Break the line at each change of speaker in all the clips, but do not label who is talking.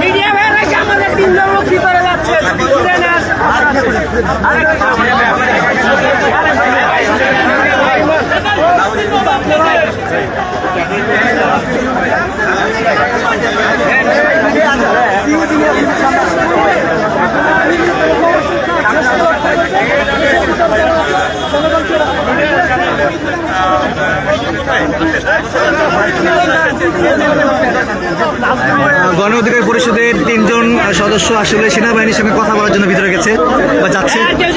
Media ভাইরা কি আমাদের তিনজন লোক ভিতরে যাচ্ছে?
গণ অধিকার পরিষদের তিনজন সদস্য আসলে সেনাবাহিনীর সঙ্গে কথা বলার জন্য ভিতরে গেছে বা যাচ্ছে।
কেউ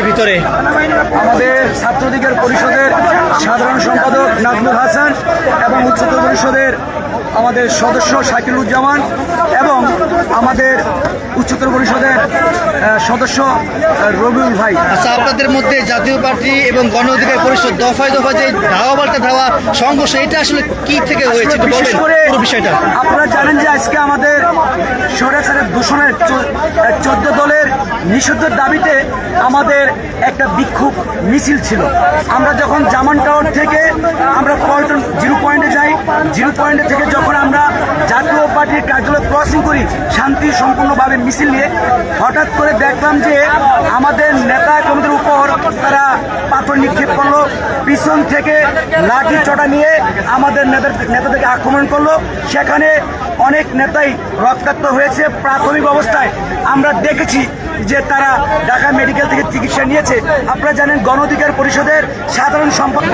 ভিতরে?
আমাদের ছাত্রলীগের পরিষদের সাধারণ সম্পাদক নাজমুল হাসান এবং উচ্চতর পরিষদের আমাদের সদস্য সাইকুলুজ্জামান এবং আমাদের উচ্চতর পরিষদের সদস্য রবিউল ভাই।
আচ্ছা আপনাদের মধ্যে জাতীয় পার্টি এবং গণ অধিকার পরিষদ দফায় দফায় যে ধাওয়া বার্তা ধাওয়া সংঘর্ষ এটা আসলে কি থেকে হয়েছে?
বিশেষ করে
বিষয়টা।
আপনারা জানেন যে আজকে আমাদের সরাসরি দূষণের চোদ্দ দলের নিষিদ্ধের দাবিতে আমাদের একটা বিক্ষোভ মিছিল ছিল। আমরা যখন জামান টাওয়ার থেকে আমরা পল্টন জিরো পয়েন্টে যাই, জিরো পয়েন্টে থেকে যখন আমরা জাতীয় পার্টির কার্যালয় ক্রসিং করি, শান্তি সম্পূর্ণভাবে মিছিল নিয়ে, হঠাৎ করে দেখলাম যে আমাদের নেতা কর্মীদের উপর তারা পাথর নিক্ষেপ করল, পিছন থেকে লাঠি চটা নিয়ে আমাদের নেতার নেতাদেরকে আক্রমণ করল। সেখানে অনেক নেতাই রক্তাক্ত হয়েছে প্রাথমিক অবস্থায়। আমরা দেখেছি যে তারা ঢাকা মেডিকেল থেকে চিকিৎসা নিয়েছে। আপনারা জানেন গণ অধিকার পরিষদের সাধারণ সম্পাদক